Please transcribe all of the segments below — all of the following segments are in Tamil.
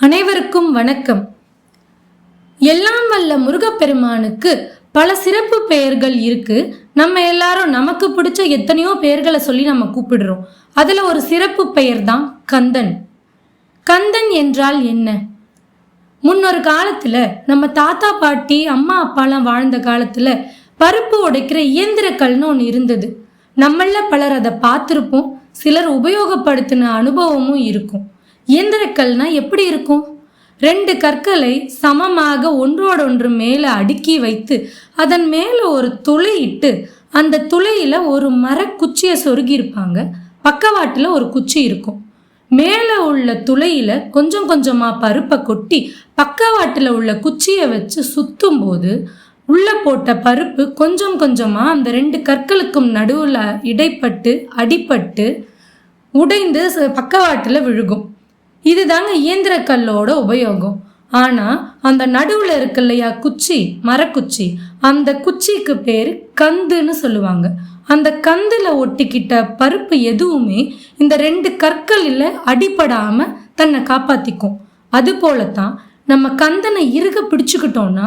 அனைவருக்கும் வணக்கம். எல்லாம் வல்ல முருகப்பெருமானுக்கு பல சிறப்பு பெயர்கள் இருக்கு. நம்ம எல்லாரும் நமக்கு பிடிச்ச எத்தனையோ பெயர்களை சொல்லி நம்ம கூப்பிடுறோம். அதுல ஒரு சிறப்பு பெயர் தான் கந்தன். கந்தன் என்றால் என்ன? முன்னொரு காலத்துல நம்ம தாத்தா பாட்டி அம்மா அப்பாலாம் வாழ்ந்த காலத்துல பருப்பு உடைக்கிற இயந்திரக்கல்னு ஒன்று இருந்தது. நம்மள பலர் அதை பார்த்துருப்போம். சிலர் உபயோகப்படுத்தின அனுபவமும் இருக்கும். இயந்திரக்கல்னா எப்படி இருக்கும்? ரெண்டு கற்களை சமமாக ஒன்றோடொன்று மேலே அடுக்கி வைத்து அதன் மேலே ஒரு துளை இட்டு அந்த துளையில் ஒரு மரக்குச்சியை சொருகியிருப்பாங்க பக்கவாட்டில் ஒரு குச்சி இருக்கும். மேலே உள்ள துளையில் கொஞ்சம் கொஞ்சமாக பருப்பை கொட்டி பக்கவாட்டில் உள்ள குச்சியை வச்சு சுத்தும் போது உள்ளே போட்ட பருப்பு கொஞ்சம் கொஞ்சமாக அந்த ரெண்டு கற்களுக்கும் நடுவில் இடைப்பட்டு அடிப்பட்டு உடைந்து பக்கவாட்டில் விழுகும். இதுதாங்க இயந்திரக்கல்லோட உபயோகம். ஆனால் அந்த நடுவில் இருக்கு இல்லையா குச்சி மரக்குச்சி. அந்த குச்சிக்கு பேர் கந்துன்னு சொல்லுவாங்க. அந்த கந்தில் ஒட்டிக்கிட்ட பருப்பு எதுவுமே இந்த ரெண்டு கற்களில் அடிபடாமல் தன்னை காப்பாற்றிக்கும் அதுபோல தான் நம்ம கந்தனை இறுக பிடிச்சுக்கிட்டோம்னா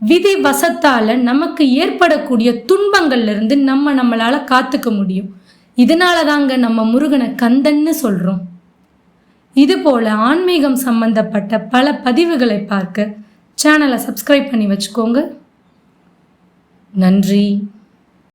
விதி வசத்தால் நமக்கு ஏற்படக்கூடிய துன்பங்கள்லேருந்து நம்ம நம்மளால் காத்துக்க முடியும். இதனால தாங்க நம்ம முருகனை கந்தன்னு சொல்கிறோம் இதுபோல் ஆன்மீகம் சம்பந்தப்பட்ட பல பதிவுகளை பார்க்க சேனலை சப்ஸ்கிரைப் பண்ணி வச்சுக்கோங்க. நன்றி.